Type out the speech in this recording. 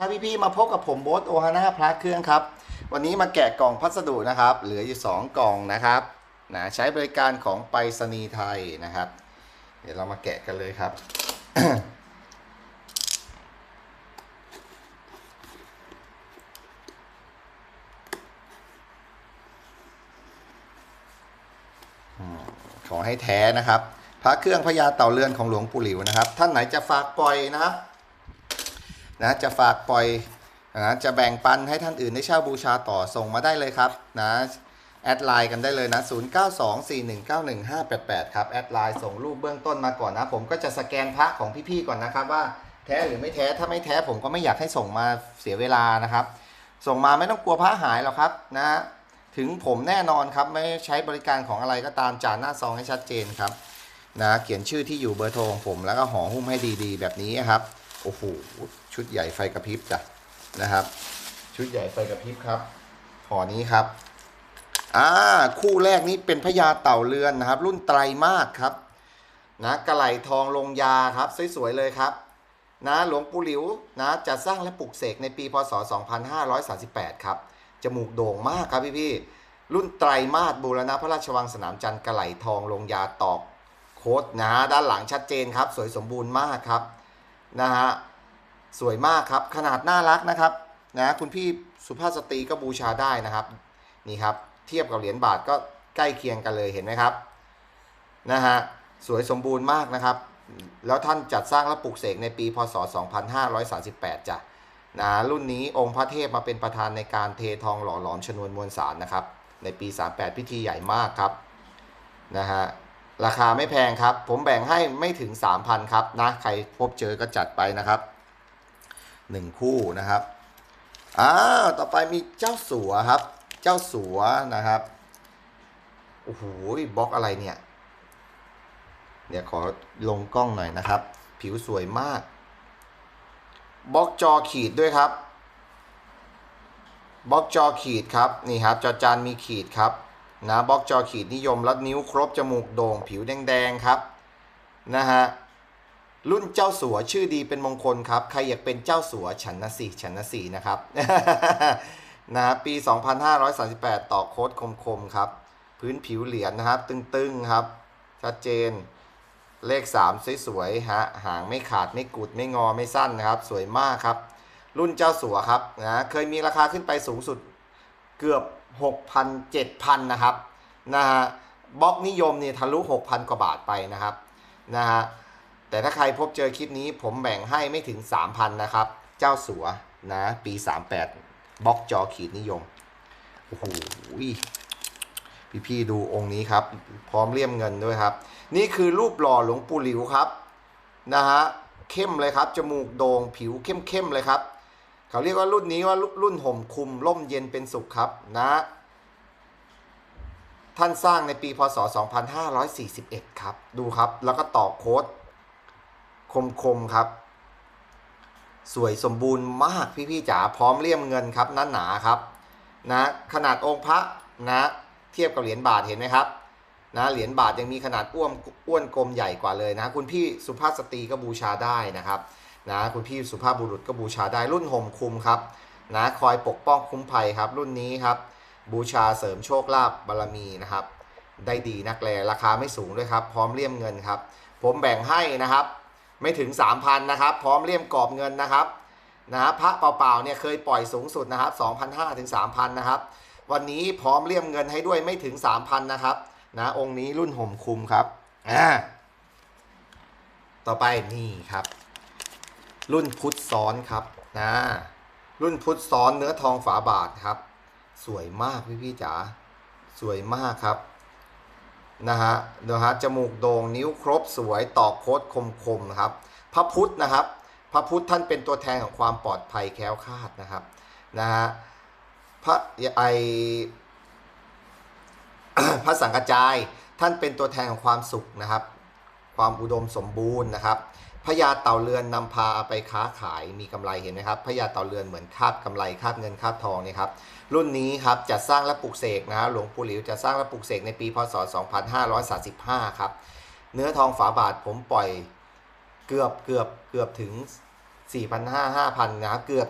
ถ้าพี่ๆมาพบกับผมโบ๊ทโอฮาน่าพระเครื่องครับ วันนี้มาแกะกล่องพัสดุนะครับ เหลืออยู่ 2 กล่องนะครับนะใช้บริการของไปรษณีย์ไทยนะครับ เดี๋ยวเรามาแกะกันเลยครับ ขอให้แท้นะครับ พระเครื่องพญาเต่าเรือนของหลวงปู่หลิวนะครับ ท่านไหนจะฝากปล่อยนะครับ นะจะฝากปล่อยนะจะแบ่งปันให้ท่านอื่นได้เช่าบูชาต่อส่งมาได้เลยครับนะแอดไลน์กันได้เลยนะ 0924191588 ครับ แอดไลน์ส่งรูปเบื้องต้นมาก่อนนะ ผมก็จะสแกนพระของพี่ๆก่อนนะครับ ว่าแท้หรือไม่แท้ ถ้าไม่แท้ผมก็ไม่อยากให้ส่งมาเสียเวลานะครับ ส่งมาไม่ต้องกลัวพระหายหรอกครับนะ ถึงผมแน่นอนครับ ไม่ใช้บริการของอะไรก็ตามจานหน้าซองให้ชัดเจนครับ นะ เขียนชื่อที่อยู่เบอร์โทรของผมแล้วก็ห่อหุ้มให้ดีๆ แบบนี้ครับ โอ้โหชุดใหญ่ไฟกระพริบจ้ะนะครับ ชุดใหญ่ไฟกระพริบครับห่อนี้ครับอ่าคู่แรกนี้เป็นพญาเต่าเรือนนะครับ รุ่นไตรมาสครับนะกระไหลทองลงยาครับสวยๆเลยครับนะหลวงปู่หลิวนะจะสร้างและปลูกเสกในปีพศ 2538 ครับ จมูกโด่งมากครับพี่พี่ๆรุ่นไตรมาสบูรณะพระราชวังสนามจันทร์กระไหลทองลงยาตอกโคดนะด้านหลังชัดเจนครับ สวยสมบูรณ์มากครับ นะฮะสวยมากครับขนาดน่ารักนะครับนะคุณพี่สุภาพสตรีก็บูชาได้นะครับนี่ครับเทียบกับเหรียญบาทก็ใกล้เคียงกันเลยเห็นไหมครับนะฮะสวยสมบูรณ์มากนะครับ แล้วท่านจัดสร้างและปลูกเสกในปีพศ 2538จ้ะนะรุ่นนี้องค์พระเทพมาเป็นประธานในการเททองหล่อหลอมชนวนมวลสารนะครับ ในปี 38 พิธีใหญ่มากครับนะฮะ ราคาไม่แพงครับ ผมแบ่งให้ไม่ถึง 3,000 ครับนะ ใครพบเจอก็จัดไปนะครับ 1 คู่นะครับอ้าวต่อไปมีเจ้าสัวครับ เจ้าสัวนะครับโอ้โหบล็อกอะไรเนี่ย เดี๋ยวขอลงกล้องหน่อยนะครับ ผิวสวยมากบล็อกจอขีดด้วยครับบล็อกจอขีดครับนี่ครับจอจานมีขีดครับ นะบล็อกจอขีดนิยมรัดนิ้วครบจมูกโด่งผิวแดงๆครับนะฮะรุ่นเจ้าสัวชื่อดีเป็นมงคลครับ ใครอยากเป็นเจ้าสัวฉันนะสิฉันนะสินะครับนะปี 2538 ต่อโค้ดคมๆครับ พื้นผิวเหรียญนะครับ ตึงๆครับ ชัดเจนเลข 3 สวยๆฮะหางไม่ขาดไม่กุดไม่งอไม่สั้นนะครับ สวยมากครับ รุ่นเจ้าสัวครับนะเคยมีราคาขึ้นไปสูงสุด เกือบ 6,000 7,000 นะครับนะฮะบล็อกนิยมเนี่ยทะลุ 6,000 กว่าบาทไปนะครับนะฮะแต่ถ้าใครพบเจอคลิปนี้ผมแบ่งให้ไม่ถึง 3,000 นะครับ เจ้าสัวนะปี 38 บล็อกจอขีดนิยม โอ้โหพี่ๆดูองค์นี้ครับ พร้อมเลี่ยมเงินด้วยครับ นี่คือรูปหล่อหลวงปู่หลิวครับนะฮะเข้มเลยครับ จมูกโด่งผิวเข้มๆเลยครับ เขาเรียกว่ารุ่นนี้ว่ารุ่นห่มคุมร่มเย็นเป็นสุขครับนะ ท่านสร้างในปีพศ 2541 ครับ ดูครับแล้วก็ต่อโค้ดคมๆครับ สวยสมบูรณ์มากพี่ๆจ๋าพร้อมเลี่ยมเงินครับนั่นหนาครับนะขนาดองค์พระนะเทียบกับเหรียญบาทเห็นไหมครับนะเหรียญบาทยังมีขนาดอ้วนอ้วนกลมใหญ่กว่าเลยนะ คุณพี่สุภาพสตรีก็บูชาได้นะครับ นะคุณพี่สุภาพบุรุษก็บูชาได้รุ่นห่มคุมครับนะคอยปกป้องคุ้มภัยครับรุ่นนี้ครับ บูชาเสริมโชคลาภบารมีนะครับ ได้ดีนักแลราคาไม่สูงด้วยครับ พร้อมเลี่ยมเงินครับ ผมแบ่งให้นะครับ ไม่ถึง 3,000นะครับ พร้อมเลี่ยมกรอบเงินนะครับนะฮะพระเปล่าๆเนี่ยเคยปล่อยสูงสุดนะครับ2,500ถึง3,000นะครับวันนี้พร้อมเลี่ยมเงินให้ด้วยไม่ถึง 3,000นะครับนะองค์นี้รุ่นห่มคุมครับอ่าต่อไปนี่ครับ รุ่นพุทธซ้อนครับนะรุ่นพุทธซ้อนเนื้อทองฝาบาทครับ สวยมากพี่พี่จ๋าสวยมากครับนะฮะนะฮะจมูกโด่งนิ้วครบสวยตอกโคดคมๆนะครับ พระพุทธนะครับ พระพุทธท่านเป็นตัวแทนของความปลอดภัยแคล้วคลาดนะครับนะฮะพระไอพระสังกจายท่านเป็นตัวแทนของความสุขนะครับ ความอุดมสมบูรณ์นะครับ พญาเต่าเรือนนำพาไปค้าขายมีกำไรเห็นไหมครับพญาเต่าเรือนเหมือนคาบกำไรคาบเงินคาบทองเนี่ยครับรุ่นนี้ครับจะสร้างและปลูกเสกนะหลวงปู่หลิวจะสร้างและปลูกเสกในปีพศ 2535 ครับ เนื้อทองฝาบาทผมปล่อยเกือบเกือบเกือบถึง 4,500 5,000 นะเกือบ